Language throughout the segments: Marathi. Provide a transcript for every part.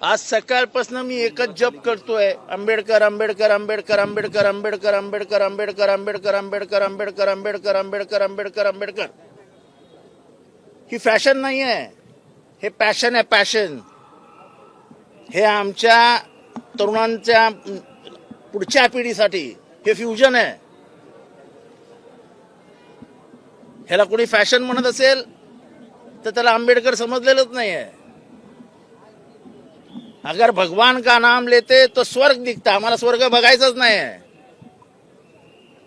आज सकाळपासून मी एकच जप करतोय आंबेडकर आंबेडकर आंबेडकर आंबेडकर आंबेडकर आंबेडकर आंबेडकर आंबेडकर आंबेडकर आंबेडकर आंबेडकर आंबेडकर आंबेडकर आंबेडकर ही फॅशन नाही आहे हे पॅशन आहे पॅशन हे आमच्या तरुणांच्या पुढच्या पिढीसाठी हे फ्युजन आहे ह्याला कोणी फॅशन म्हणत असेल तर त्याला आंबेडकर समजलेलंच नाही आहे अगर भगवान का नाम लेते तो स्वर्ग दिखता। आम्हाला स्वर्ग बघायचाच नाही आहे.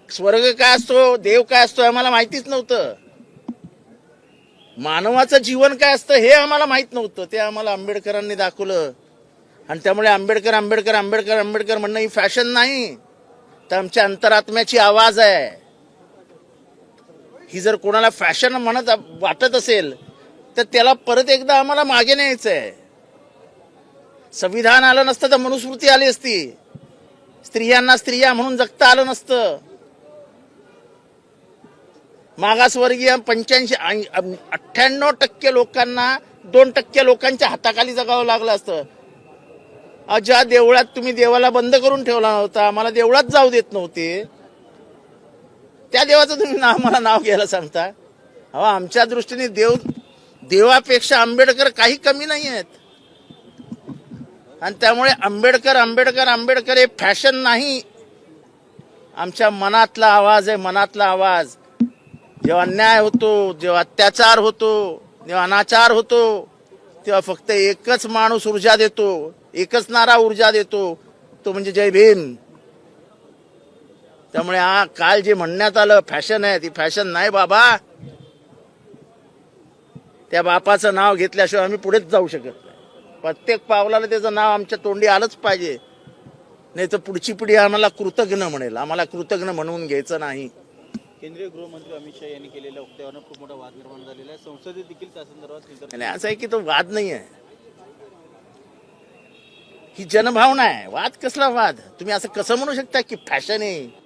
स्वर्ग काय असतो देव काय असतो आम्हाला माहितीच नव्हतं. मानवाचं जीवन काय असतं हे आम्हाला माहीत नव्हतं. ते आम्हाला आंबेडकरांनी दाखवलं. आणि त्यामुळे आंबेडकर आंबेडकर आंबेडकर आंबेडकर म्हणणं ही फॅशन नाही. तर आमच्या अंतरात्म्याची आवाज आहे. ही जर कोणाला फॅशन म्हणत वाटत असेल तर त्याला परत एकदा आम्हाला मागे न्यायचं आहे संविधान आलं नसतं तर मनुस्मृती आली असती. स्त्रियांना स्त्रिया म्हणून जगता आलं नसतं. मागासवर्गीय पंच्याऐंशी अठ्ठ्याण्णव टक्के लोकांना दोन टक्के लोकांच्या हाताखाली जगावं लागलं असतं. अ, ज्या देवळात तुम्ही देवाला बंद करून ठेवला नव्हता मला देवळात जाऊ देत नव्हते. त्या देवाचं तुम्ही नाव मला नाव घ्यायला सांगता? अहो आमच्या दृष्टीने देव देवापेक्षा आंबेडकर काही कमी नाही आहेत. आणि त्यामुळे आंबेडकर आंबेडकर आंबेडकर हे फॅशन नाही. आमच्या मनातला आवाज आहे मनातला आवाज. जेव्हा अन्याय होतो जेव्हा अत्याचार होतो जेव्हा अनाचार होतो तेव्हा फक्त एकच माणूस ऊर्जा देतो एकच नारा ऊर्जा देतो तो म्हणजे जय भीम. त्यामुळे हा काल जे म्हणण्यात आलं फॅशन आहे ती फॅशन नाही बाबा. त्या बापाचं नाव घेतल्याशिवाय आम्ही पुढेच जाऊ शकत नाही. प्रत्येक पावलाला त्याचं नाव आमच्या तोंडी आलंच पाहिजे. नाही तर पुढची पिढी आम्हाला कृतज्ञ म्हणेल. आम्हाला कृतज्ञ म्हणून घ्यायचं नाही. केंद्रीय गृहमंत्री अमित शहा यांनी केलेल्या वक्तव्यानं खूप मोठा वाद निर्माण झालेला आहे. संसदेत देखील त्या संदर्भात आणि असं आहे की तो वाद नाही आहे ही जनभावना आहे. वाद कसला वाद? तुम्ही असं कसं म्हणू शकता की फॅशन आहे?